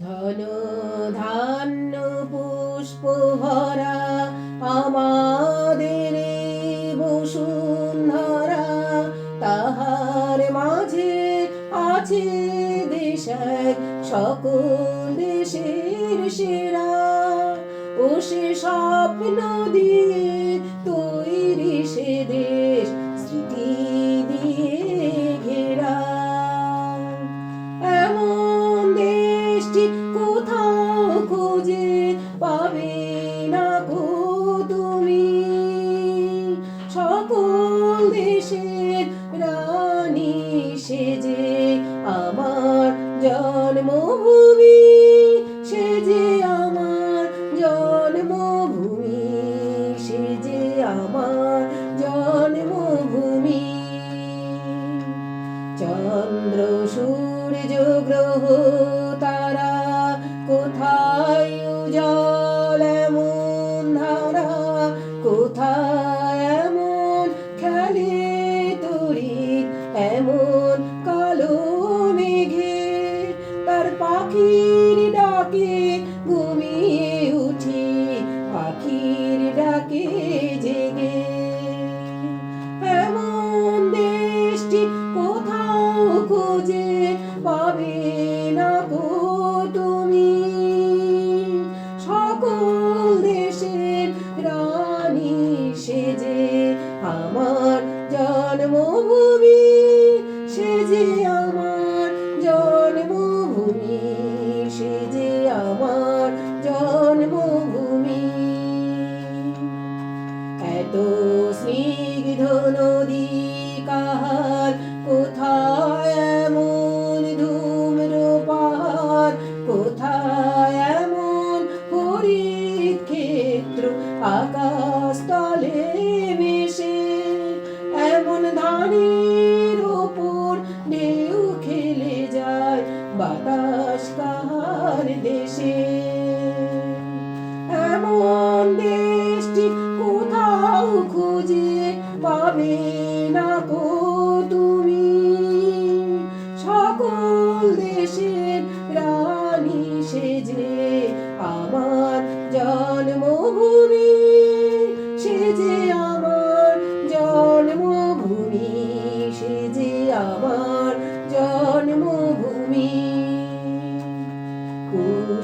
ধন ধান্য পুষ্প আমাদের বসুন্ধরা। তাহার মাঝে আছে দেশ এক, সকল দেশের সেরা। ও সে স্বপ্ন দিয়ে তৈরি সে দেশ। আমার জন্মভূমি। চন্দ্র, সূর্য, গ্রহ, তারা কোথায় উজল এমন ধারা কোথায়? এমন খেলে তরিত এমন কালো মেঘে। তার পাখির ডাকে ঘুমিয়ে উঠি, পাখির ডাকে খুঁজে পাবে না গো তুমি। সকল দেশের রানী সেজে আমার জন্মভূমি সেজে আমার জন্মভূমি সেজে আমার জন্মভূমি। এত স্নিগ্ধ নদী আকাশ তলে মিশে এমন ধানের ওপর ঢেউ খেলে যায় বাতাস কাহার দেশে। এমন দেশটি কোথাও খুঁজে পাবে না গো তুমি। সকল দেশের রানী সেজে আমার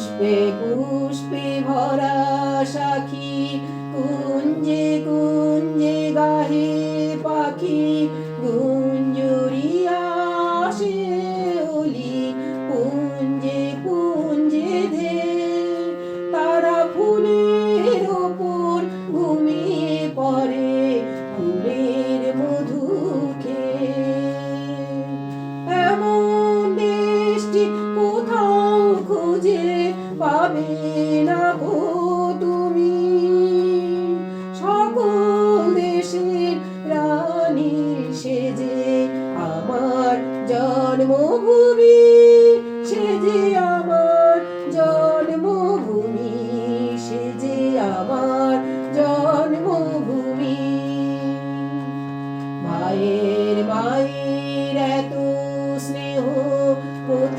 পুষ্পে পুষ্পে ভরা সাখী কুঞ্জে কুঞ্জে গাহে পাখি গুঞ্জুরিয়া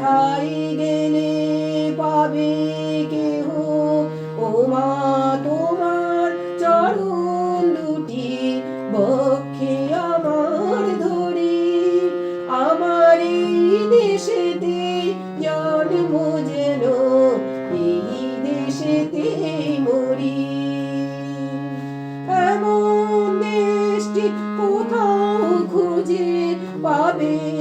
কোথায় গেলে পাবে কেহ? ও মা তোমার চরণ দুটি বক্ষে আমার ধরি। আমার এই দেশেতে জন্ম যেন, এই দেশেতে মরি। এমন দেশটি কোথাও খুঁজে পাবে